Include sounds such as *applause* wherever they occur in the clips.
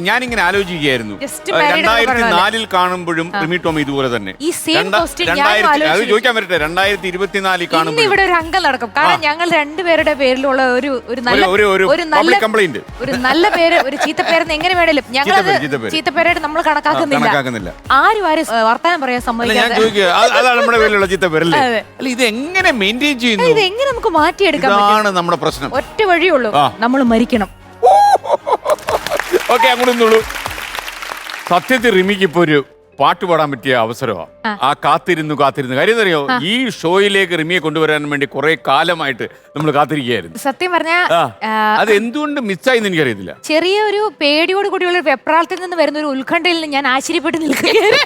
ഞാനിങ്ങനെ ആലോചിക്കുകയായിരുന്നു. Just married എന്ന് രണ്ടായിരത്തി. നാലിൽ കാണുമ്പോഴും റിമി ടോം ഇതുപോലെ തന്നെ. ഈ same രണ്ടാ- question ഞാനും രണ്ടായിരത്തി- അത് ആലോചിച്ചു. ചോദിക്കാൻ വരട്ടെ രണ്ടായിരത്തി ഇരുപത്തിനാലിൽ ഇന്ന് കാണുമ്പോഴും. ഇവിടെ ഒരു അംഗം നടക്കും. കാരണം ഞങ്ങൾ രണ്ടുപേരുടെ പേരിലുള്ള ഒരു ഒരു നല്ല ഒരു- ഒരു- ഒരു നല്ല public complaint. ഒരു നല്ല പേര് ഒരു ചീത്തപ്പേരെന്ന് എങ്ങനെ വേണേലും. ഞങ്ങൾ ചീത്തപ്പേര്, ചീത്തപ്പേര്. ചീത്തപ്പേരായിട്ട് നമ്മൾ കണക്കാക്കുന്നില്ല. കണക്കാക്കുന്നില്ല. ആരും ആരും ഏ, വർത്താനം പറയാൻ അല്ല ഞാൻ സമ്മതിക്കാതെ. ചോദിക്കുക അത് അതാണ് നമ്മുടെ പേരിലുള്ള ചിതപേരല്ലേ അതെ. അല്ല ഇത് എങ്ങനെ മെയിന്റെയിൻ ചെയ്യുന്നു? ഇത് എങ്ങനെ നമുക്ക് മാറ്റിയെടുക്കാൻ പറ്റും? ഇതാണ് നമ്മുടെ പ്രശ്നം. ഒറ്റ വഴിയുള്ളൂ ആ. നമ്മൾ മരിക്കണം. ഓക്കെ അങ്ങോട്ട് നിന്നുള്ളൂ സത്യത്തിൽ റിമിക്ക് ഇപ്പൊ ഒരു പാട്ട് പാടാൻ പറ്റിയ അവസരമാണ് ആ. കാത്തിരുന്നു കാത്തിരുന്നു. കാര്യം അറിയോ? ഈ ഷോയിലേക്ക് റിമിയെ കൊണ്ടുവരാൻ വേണ്ടി കുറെ കാലമായിട്ട് നമ്മൾ കാത്തിരിക്കുകയായിരുന്നു. സത്യം പറഞ്ഞ ആ. അത് എന്തുകൊണ്ട് മിസ്സായി എനിക്കറിയത്തില്ല. ചെറിയ ഒരു പേടിയോട് കൂടിയുള്ള വെപ്രാളത്തിൽ നിന്ന് വരുന്ന ഒരു ഉത്കണ്ഠയിൽ നിന്ന് ഞാൻ ആശ്ചര്യപ്പെട്ട് നിൽക്കുകയായിരുന്നു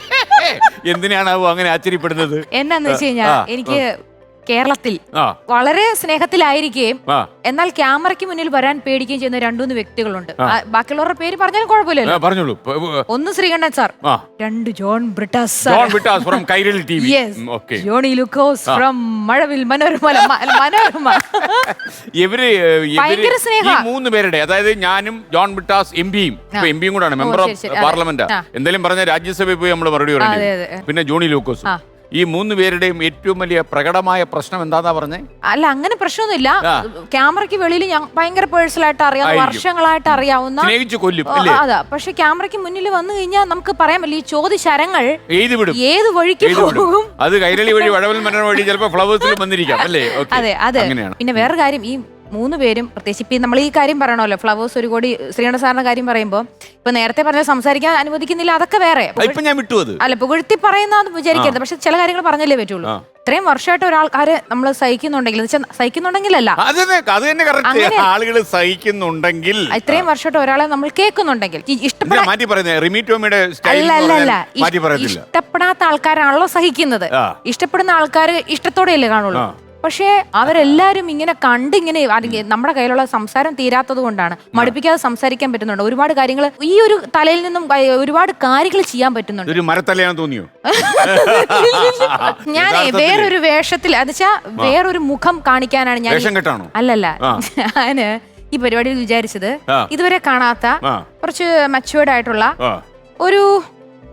എന്തിനാണ് അങ്ങനെ ആശ്ചര്യപ്പെടുന്നത്? എന്നാന്ന് വെച്ച് കഴിഞ്ഞാൽ എനിക്ക് കേരളത്തിൽ വളരെ സ്നേഹത്തിലായിരിക്കുകയും എന്നാൽ ക്യാമറയ്ക്ക് മുന്നിൽ വരാൻ പേടിക്കുകയും ചെയ്യുന്ന രണ്ടുമൂന്ന് വ്യക്തികളുണ്ട്. ബാക്കിയുള്ളവരുടെ പേര് പറഞ്ഞാലും കുഴപ്പമില്ലല്ലോ. പറഞ്ഞോളൂ. ഒന്ന് ശ്രീകണ്ഠൻ സാർ. രണ്ട് John Brittas John Brittas from Kairali TV okay Johny Lukose from Mazhavil Manorama. Manorama. *laughs* ഇവർ ഭയങ്കര സ്നേഹാ. മൂന്ന് പേരുടെ അതായത് ഞാനും ജോൺ ബ്രിട്ടാസ് എം പിയും എം പിയും കൂടാണ് മെമ്പർ ഓഫ് പാർലമെന്റ് എന്തെങ്കിലും പറഞ്ഞ രാജ്യസഭയിൽ പോയി നമ്മൾ മറുപടി അതെ. പിന്നെ ജോണി ലൂക്കോസും. ഈ മൂന്ന് പേരുടെയും ഏറ്റവും വലിയ പ്രകടമായ പ്രശ്നം എന്താന്നാ പറഞ്ഞേ? അല്ല അങ്ങനെ പ്രശ്നമൊന്നുമില്ല. ആ. ക്യാമറയ്ക്ക് വെളിയിൽ ഞാൻ ഭയങ്കര പേഴ്സണൽ ആയിട്ട് അറിയാവുന്ന ആയിരിക്കും. വർഷങ്ങളായിട്ട് അറിയാവുന്ന സ്നേഹിച്ചു കൊല്ലും ആ, അല്ലേ? അതാ. പക്ഷെ ക്യാമറയ്ക്ക് മുന്നിൽ വന്നു കഴിഞ്ഞാൽ നമുക്ക് പറയാൻ പറ്റില്ല ഈ ചോദ്യശരങ്ങൾ എഴുതി വിടും. ഏത് വഴിക്ക് എഴുതി വിടും. പോകും? അത് കൈരളി വഴി വഴവൽ മനോരമ വഴി ചിലപ്പോൾ ഫ്ലവേഴ്സിൽ വന്നിരിക്കാം അല്ലേ? ഓക്കേ. അതെ അതെ. അങ്ങനെയാണ്. പിന്നെ വേറെ കാര്യം ഈ മൂന്ന് പേരും പ്രത്യേകിച്ച് ഇപ്പം നമ്മൾ ഈ കാര്യം പറയണമല്ലോ ഫ്ലവേഴ്സ് ഒരു കോടി ശ്രീകണ്ഠ സാറിന്റെ കാര്യം പറയുമ്പോൾ ഇപ്പൊ നേരത്തെ പറഞ്ഞ സംസാരിക്കാൻ അനുവദിക്കുന്നില്ല അതൊക്കെ വേറെ. ഇപ്പൊ ഞാൻ വിട്ടു അത്. അല്ല പുകഴ്ത്തി പറയുന്ന വിചാരിക്കരുത് പക്ഷെ ചില കാര്യങ്ങൾ പറഞ്ഞല്ലേ പറ്റുള്ളൂ. ഇത്രയും വർഷമായിട്ട് ഒരാൾക്കാര് നമ്മൾ സഹിക്കുന്നുണ്ടെങ്കിൽ സഹിക്കുന്നുണ്ടെങ്കിലല്ല. ആളുകൾ സഹിക്കുന്നുണ്ടെങ്കിൽ. ഇത്രയും വർഷമായിട്ട് ഒരാളെ നമ്മൾ കേൾക്കുന്നുണ്ടെങ്കിൽ ഇഷ്ടപ്പെടാത്ത ആൾക്കാരാണല്ലോ സഹിക്കുന്നത്. ഇഷ്ടപ്പെടുന്ന ആൾക്കാർ ഇഷ്ടത്തോടെയല്ലേ കാണുള്ളൂ. പക്ഷേ അവരെല്ലാവരും ഇങ്ങനെ കണ്ടിങ്ങനെ അല്ലെങ്കിൽ നമ്മുടെ കയ്യിലുള്ള സംസാരം തീരാത്തത് കൊണ്ടാണ്. മടുപ്പിക്കാതെ സംസാരിക്കാൻ പറ്റുന്നുണ്ട്. ഒരുപാട് കാര്യങ്ങൾ ഈ ഒരു തലയിൽ നിന്നും ക- ഒരുപാട് കാര്യങ്ങൾ ചെയ്യാൻ പറ്റുന്നുണ്ട്. ഇതൊരു മരത്തലയാന്ന് തോന്നിയോ? ഞാൻ യഥാർത്ഥത്തിൽ വേറൊരു വേഷത്തിൽ എന്നുവെച്ചാ വേറൊരു മുഖം കാണിക്കാനാണ് ഞാൻ വേഷം കെട്ടാണോ? അല്ലല്ല. ആ. ഞാൻ ഈ പരിപാടിയിൽ വിചാരിച്ചത് ആ. ഇതുവരെ കാണാത്ത ആ. കുറച്ച് മച്ചുവേർഡ് ആയിട്ടുള്ള ആ. ഒരു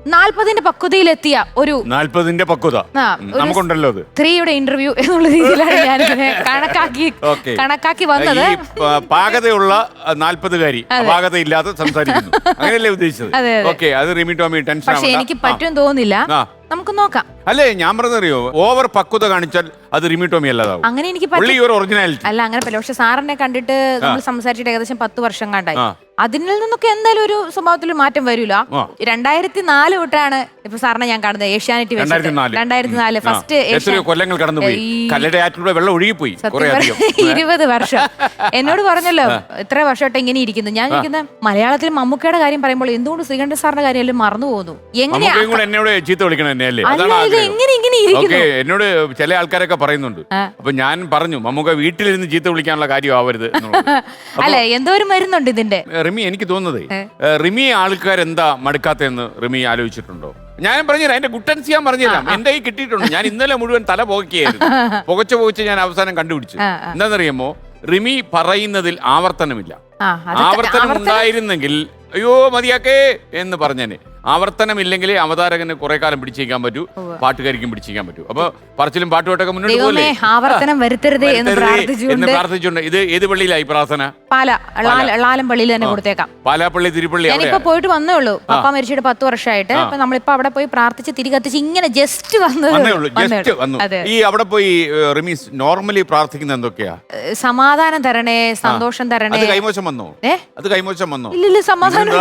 നാൽപ്പതിന്റെ പക്വതയിലെത്തിയ ഒരു നാൽപ്പതിന്റെ പക്വത. ആ, ഉം, ഒരു നമുക്കുണ്ടല്ലോ അത്. സ്ത്രീയുടെ ഇന്റർവ്യൂ എന്നുള്ള രീതിയിലാണ് *laughs* ഞാൻ കണക്കാക്കി. കണക്കാക്കി വന്നത്. ഈ പ- പാകതയുള്ള നാൽപ്പതുകാരി പാകതയില്ലാതെ സംസാരിക്കുന്നു. *laughs* അങ്ങനെയല്ലേ ഉദ്ദേശിച്ചത്? അതെ, അതെ. ഓക്കെ അത് റിമി ടോമി ടെൻഷൻ പക്ഷെ എനിക്ക് പറ്റും തോന്നുന്നില്ല. ആ. നമുക്ക് നോക്കാം. അല്ലേ ഞാൻ പറഞ്ഞറിയോ ഓവർ പക്വത കാണിച്ചാൽ അത് റിമിറ്റോമി അല്ലാതാവും. അങ്ങനെ എനിക്ക് ഒറിജിനാലിറ്റി അല്ല അങ്ങനെ പറ്റില്ല. പക്ഷെ സാറിനെ കണ്ടിട്ട് നമ്മൾ സംസാരിച്ചിട്ട് ഏകദേശം പത്ത് വർഷം കണ്ടായി. ആ. അതിൽ നിന്നൊക്കെ എന്തായാലും ഒരു സ്വഭാവത്തിൽ മാറ്റം വരില്ല ആ. രണ്ടായിരത്തി നാല് തൊട്ടാണ് ഇപ്പൊ സാറിനെ ഞാൻ കാണുന്നത് ഏഷ്യാനെറ്റ് രണ്ടായിരത്തി നാല് രണ്ടായിരത്തി നാല് ഫസ്റ്റ് എത്രയോ കൊല്ലങ്ങൾ കടന്നുപോയി ഈ- കല്ലട ആറ്റിലൂടെ വെള്ളം ഒഴുകിപ്പോയി കുറെ അധികം. *laughs* ഇരുപത് വർഷം. *laughs* എന്നോട് പറഞ്ഞല്ലോ ഇത്ര വർഷമായിട്ട് ഇങ്ങനെ ഇരിക്കുന്നു? ഞാൻ ഇരിക്കുന്ന മലയാളത്തിൽ മമ്മൂക്കയുടെ കാര്യം പറയുമ്പോൾ എന്തുകൊണ്ട് ശ്രീകണ്ഠൻ സാറിന്റെ കാര്യം എല്ലാം മറന്നു പോകുന്നു? എങ്ങനെയാ കൂടെ എന്നോട് ചീത്ത വിളിക്കണം എന്നെ അല്ലേ അല്ല അതാണ് ഇത് ആഗ്രഹം. എങ്ങനെ ഇങ്ങനെ ഓക്കെ ഇരിക്കുന്നു എന്നോട് ചില ആൾക്കാരൊക്കെ പറയുന്നുണ്ട്. അപ്പൊ ഞാൻ പറഞ്ഞു മമ്മൂക്ക വീട്ടിലിരുന്ന് ചീത്ത വിളിക്കാനുള്ള കാര്യം ആവരുത് എന്നുള്ളത്. *laughs* അല്ല എന്തോ ഒരു മരുന്നുണ്ട് ഇതിന്റെ. റിമി എനിക്ക് തോന്നുന്നതേ ഏ, റിമി ആൾക്കാരെന്താ മടുക്കാത്തെന്ന് റിമി ആലോചിച്ചിട്ടുണ്ടോ? ഞാൻ പറഞ്ഞുതരാം എന്റെ ഗുട്ടൻസ് ഞാൻ പറഞ്ഞുതരാം. എന്റെ കൈ കിട്ടിയിട്ടുണ്ട്. ഞാൻ ഇന്നലെ മുഴുവൻ തല പുകയ്ക്കായിരുന്നു *laughs* പുകച്ച പുകച്ച് ഞാൻ അവസാനം കണ്ടുപിടിച്ചു. എന്താണെന്നറിയാമോ? റിമി പറയുന്നതിൽ ആവർത്തനമില്ല. ആ ആവർത്തനം ആവർത്തനം- ഉണ്ടായിരുന്നെങ്കിൽ അയ്യോ മതിയാക്കേ എന്ന് പറഞ്ഞേനെ. ആവർത്തനമില്ലെങ്കിലേ അവതാരകന് കുറെ കാലം പിടിച്ചേക്കാൻ പറ്റൂ പാട്ടുകാരിക്കും പിടിച്ചേക്കാൻ പറ്റൂ. അപ്പൊ പറച്ചിലും പാട്ടുമായിട്ടൊക്കെ മുന്നോട്ട് പോലെ ആവർത്തനം വരുത്തരുത് എന്ന് പ്രാർത്ഥിച്ചുകൊണ്ട് ഇത് ഏത് പള്ളിയിലായി പ്രാർത്ഥന? പാല ലാലം ലാലംപള്ളിയിൽ തന്നെ കൊടുത്തേക്കാം. പാലാപ്പള്ളി തിരുപ്പള്ളി ഞാനിപ്പോ പോയിട്ട് വന്നേ ഉള്ളൂ. പപ്പ മരിച്ചിട്ട് പത്ത് വർഷമായിട്ട്. അപ്പൊ നമ്മളിപ്പോ അവിടെ പോയി പ്രാർത്ഥിച്ച് തിരി കത്തിച്ച് ഇങ്ങനെ ജസ്റ്റ് വന്നേ ഉള്ളൂ. ഈ അവിടെ പോയി റിമീസ് നോർമലി പ്രാർത്ഥിക്കുന്ന എന്തൊക്കെയാ? സമാധാനം തരണേ സന്തോഷം തരണേ. അത് കൈമോശം വന്നോ? അത് കൈമോശം വന്നോ? ഇല്ല. സമാധാനം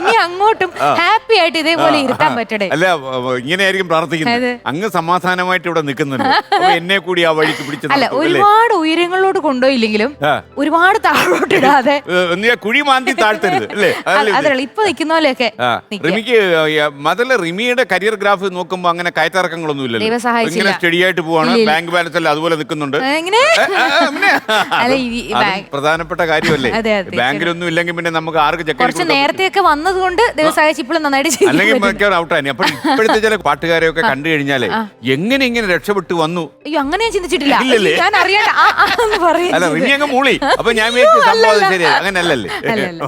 ഇനി അങ്ങോട്ടും ഹാപ്പി ആയിട്ട് ഇതേപോലെ ഇരുത്താൻ പറ്റണേ. അല്ല ഇങ്ങനെയായിരിക്കും പ്രാർത്ഥിക്കുന്നത്. അങ്ങ് സമാധാനമായിട്ട് ഇവിടെ നിൽക്കുന്നുണ്ട്. എന്നെ കൂടി ആ വഴിക്ക് പിടിച്ചു അല്ല ഒരുപാട് ഉയരങ്ങളോട് മുകളിലോട്ട് കൊണ്ടുപോയില്ലെങ്കിലും ഒരുപാട് താഴോട്ട് ഇടാതെ. കുഴി മാന്തി താഴ്ത്തരുത്. *laughs* അല്ലേ? അതല്ല ഇപ്പൊ നിൽക്കുന്ന പോലെയൊക്കെ റിമിക്ക് അതല്ല റിമിയുടെ കരിയർ ഗ്രാഫ് നോക്കുമ്പോ അങ്ങനെ കയറ്റിറക്കങ്ങളൊന്നും ഇല്ലല്ലോ. ഇങ്ങനെ സ്റ്റഡി ആയിട്ട് പോവാണ്. ബാങ്ക് ബാലൻസ് അല്ല അതുപോലെ നിൽക്കുന്നുണ്ട്. പ്രധാനപ്പെട്ട കാര്യമല്ലേ? ബാങ്കിലൊന്നും ഇല്ലെങ്കിൽ പിന്നെ നമുക്ക് ആർക്ക് കുറച്ച് നേരത്തെയൊക്കെ വന്നതുകൊണ്ട് ദേവസായ ഇപ്പോഴും നന്നായിട്ട് അല്ലെങ്കിൽ ഔട്ടായി അപ്പൊ ഇപ്പോഴത്തെ ചില പാട്ടുകാരെയൊക്കെ കണ്ടു കഴിഞ്ഞാലേ എങ്ങനെ ഇങ്ങനെ രക്ഷപ്പെട്ടു വന്നു? അയ്യോ അങ്ങനെ ഞാൻ ചിന്തിച്ചിട്ടില്ല. ഞാൻ അറിയാണ്ട് അല്ല റിമി അങ്ങ് മൂളി. അപ്പൊ ഞാൻ വിചാരിച്ചു സംഭവം ശരിയാ അങ്ങനല്ലല്ലേ? അല്ലല്ലേ.